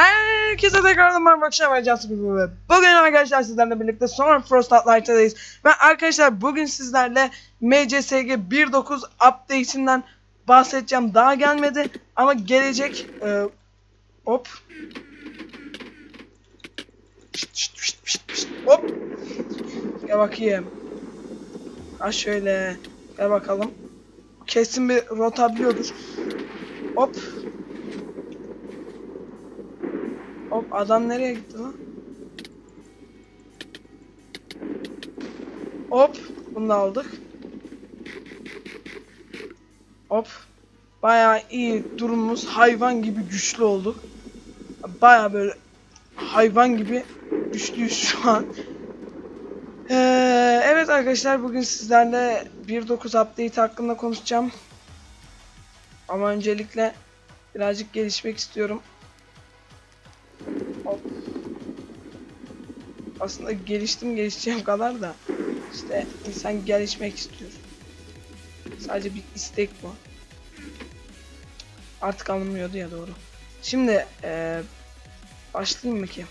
Herkese tekrardan merhaba akşam vereceğiz Bugün arkadaşlar sizlerle birlikte son Frost Light'tayız Ve arkadaşlar bugün sizlerle MCSG 1.9 update'inden bahsedeceğim. Daha gelmedi ama gelecek ee, Hop. Şşt, şşt, şşt, şşt, şşt, Hop. Gel bakayım. Ha şöyle. Gel bakalım. Kesin bir rota biliyordur. Hop Hop adam nereye gitti lan? Hop bunu da aldık. Hop. Bayağı iyi durumumuz hayvan gibi güçlü olduk. Bayağı böyle hayvan gibi güçlüyüz şu an. Ee, evet arkadaşlar bugün sizlerle 1.9 update hakkında konuşacağım. Ama öncelikle birazcık gelişmek istiyorum. Hop. Aslında geliştim gelişeceğim kadar da işte insan gelişmek istiyor. Sadece bir istek bu. Artık alınmıyordu ya doğru. Şimdi eee başlayayım mı ki?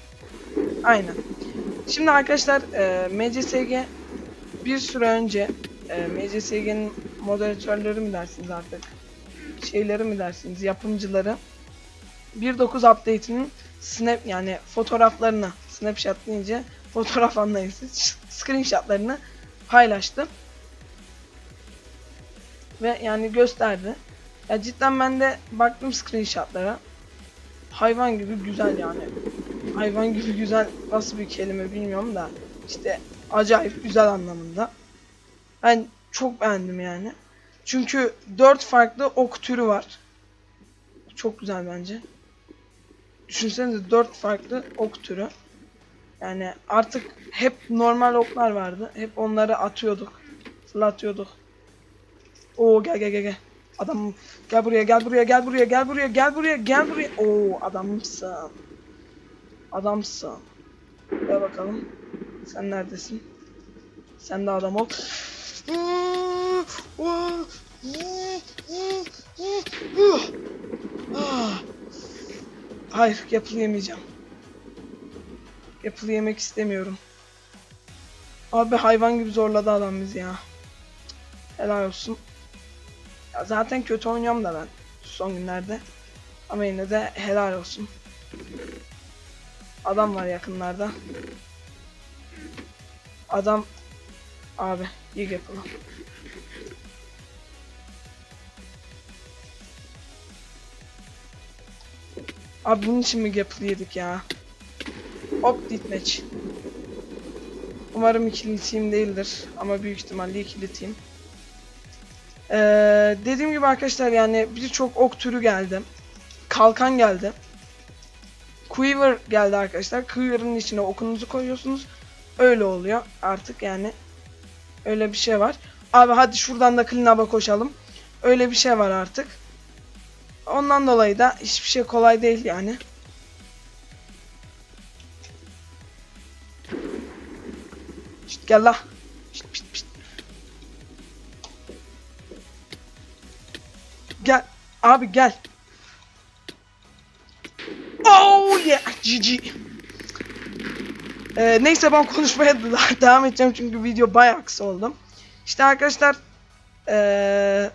Aynen. Şimdi arkadaşlar eee MCSG bir süre önce eee MCSG'nin moderatörleri mi dersiniz artık? Şeyleri mi dersiniz? Yapımcıları 1.9 update'inin snap yani fotoğraflarını snapshot deyince fotoğraf anlayın siz screenshotlarını paylaştı. Ve yani gösterdi. Ya cidden ben de baktım screenshotlara. Hayvan gibi güzel yani. Hayvan gibi güzel nasıl bir kelime bilmiyorum da işte acayip güzel anlamında. Ben çok beğendim yani. Çünkü dört farklı ok türü var. Çok güzel bence. Düşünsenize dört farklı ok türü. Yani artık hep normal oklar vardı. Hep onları atıyorduk. Fırlatıyorduk. Oo gel gel gel gel. Adam gel buraya gel buraya gel buraya gel buraya gel buraya gel buraya. Oo adamsın. Adamsın. Gel bakalım. Sen neredesin? Sen de adam ol. Hayır, yapılı yemeyeceğim. Yapılı yemek istemiyorum. Abi hayvan gibi zorladı adam bizi ya. Helal olsun. Ya zaten kötü oynuyorum da ben son günlerde. Ama yine de helal olsun. Adam var yakınlarda. Adam abi iyi yapılı. Abi bunun için mi yapılı yedik ya? Hop ditmeç. Umarım ikili team değildir ama büyük ihtimalle ikili team. Ee, dediğim gibi arkadaşlar yani birçok ok türü geldi. Kalkan geldi. Quiver geldi arkadaşlar. Quiver'ın içine okunuzu koyuyorsunuz. Öyle oluyor artık yani. Öyle bir şey var. Abi hadi şuradan da clean koşalım. Öyle bir şey var artık. Ondan dolayı da hiçbir şey kolay değil yani. Şişt gel la. Şişt, şişt, şişt. Gel. Abi gel. Oh yeah. GG. Ee, neyse ben konuşmaya devam edeceğim çünkü video bayağı kısa oldu. İşte arkadaşlar ee,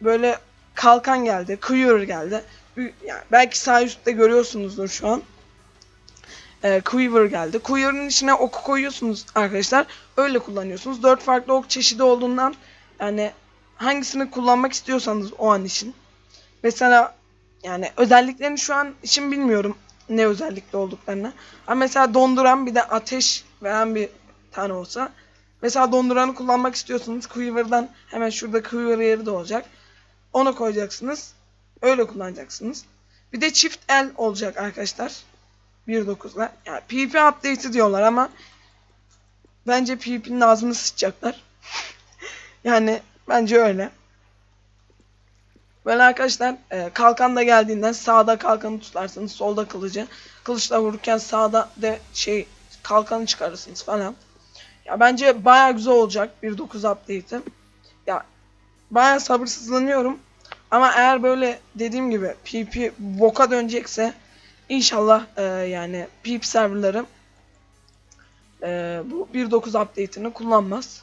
böyle kalkan geldi, Quiver geldi. Yani belki sağ üstte görüyorsunuzdur şu an. Ee, Quiver geldi. Quiver'ın içine oku koyuyorsunuz arkadaşlar. Öyle kullanıyorsunuz. Dört farklı ok çeşidi olduğundan yani hangisini kullanmak istiyorsanız o an için. Mesela yani özelliklerini şu an için bilmiyorum ne özellikli olduklarını. Ama mesela donduran bir de ateş veren bir tane olsa. Mesela donduranı kullanmak istiyorsanız Quiver'dan hemen şurada Quiver yeri de olacak. Onu koyacaksınız. Öyle kullanacaksınız. Bir de çift el olacak arkadaşlar. 1.9'la. Yani PP update'i diyorlar ama bence PP'nin ağzını sıçacaklar. yani bence öyle. Böyle arkadaşlar e, kalkan da geldiğinden sağda kalkanı tutarsanız solda kılıcı. Kılıçla vururken sağda de şey kalkanı çıkarırsınız falan. Ya bence baya güzel olacak 1.9 update'i. Ya baya sabırsızlanıyorum. Ama eğer böyle dediğim gibi PP boka dönecekse İnşallah e, yani PEEP serverları e, bu 1.9 update'ini kullanmaz.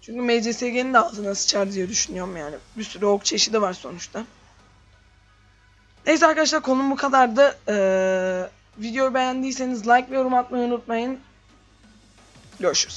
Çünkü MCSG'nin de ağzına sıçar diye düşünüyorum yani. Bir sürü ok çeşidi var sonuçta. Neyse arkadaşlar konum bu kadardı. Ee, videoyu beğendiyseniz like ve yorum atmayı unutmayın. Görüşürüz.